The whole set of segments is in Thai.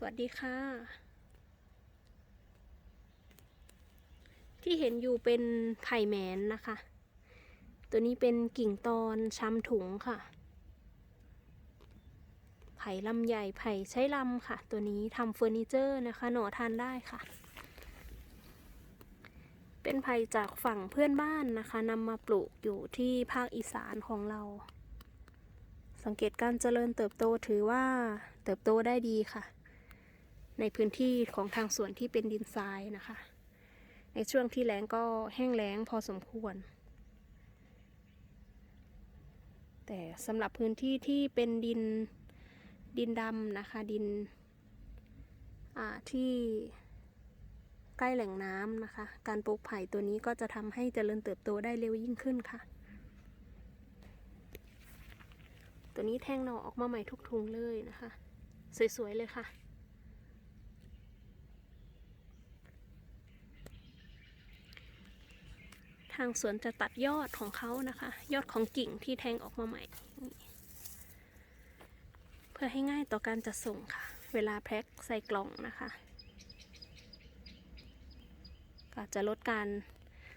สวัสดีค่ะ ที่เห็นอยู่เป็นไผ่แมนนะคะ ตัวนี้เป็นกิ่งตอนช้ำถุงค่ะ ไผ่ลำใหญ่ไผ่ใช้ลำค่ะ ตัวนี้ทำเฟอร์นิเจอร์นะคะ หน่อทานได้ค่ะ เป็นไผ่จากฝั่งเพื่อนบ้านนะคะนำมาปลูกอยู่ที่ภาคอีสานของเราสังเกตการเจริญเติบโตถือว่าเติบโตได้ดีค่ะ ในพื้นที่ของทางสวนที่เป็นดินทรายนะคะ ในช่วงที่แล้งก็แห้งแล้งพอสมควร แต่สำหรับพื้นที่ที่เป็นดินดินดำนะคะ ดินที่ใกล้แหล่งน้ำนะคะ การปลูกไผ่ตัวนี้ก็จะทำให้เจริญเติบโตได้เร็วยิ่งขึ้นค่ะ ตัวนี้แทงหน่อออกมาใหม่ทุกทุงเลยนะคะ สวยๆเลยค่ะ ทางสวนจะตัดยอดของเขานะคะ ยอดของกิ่งที่แทงออกมาใหม่ เพื่อให้ง่ายต่อการจัดส่งค่ะ เวลาแพ็คใส่กล่องนะคะ ก็จะลดการ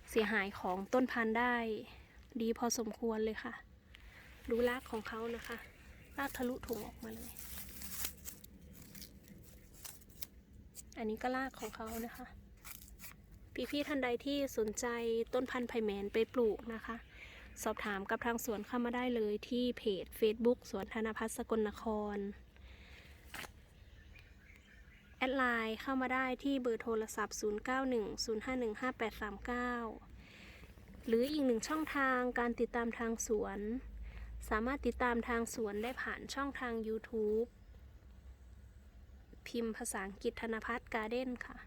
เสียหายของต้นพันธุ์ได้ดีพอสมควรเลยค่ะ ดูรากของเขานะคะรากทะลุถุงออกมาเลย อันนี้ก็รากของเขานะคะ พี่ๆท่านใดที่สนใจต้นพันธุ์ไผ่แมนไปปลูกนะคะ สอบถามกับทางสวนเข้ามาได้เลยที่เพจ Facebook สวนธนพัฒน์สกลนคร แอดไลน์เข้ามาได้ที่เบอร์โทรศัพท์ 0910515839 หรืออีกหนึ่งช่องทางการติดตามทางสวน สามารถติดตามทางสวนได้ผ่านช่องทาง YouTube พิมพ์ภาษาอังกฤษธนพัฒน์การ์เด้นค่ะ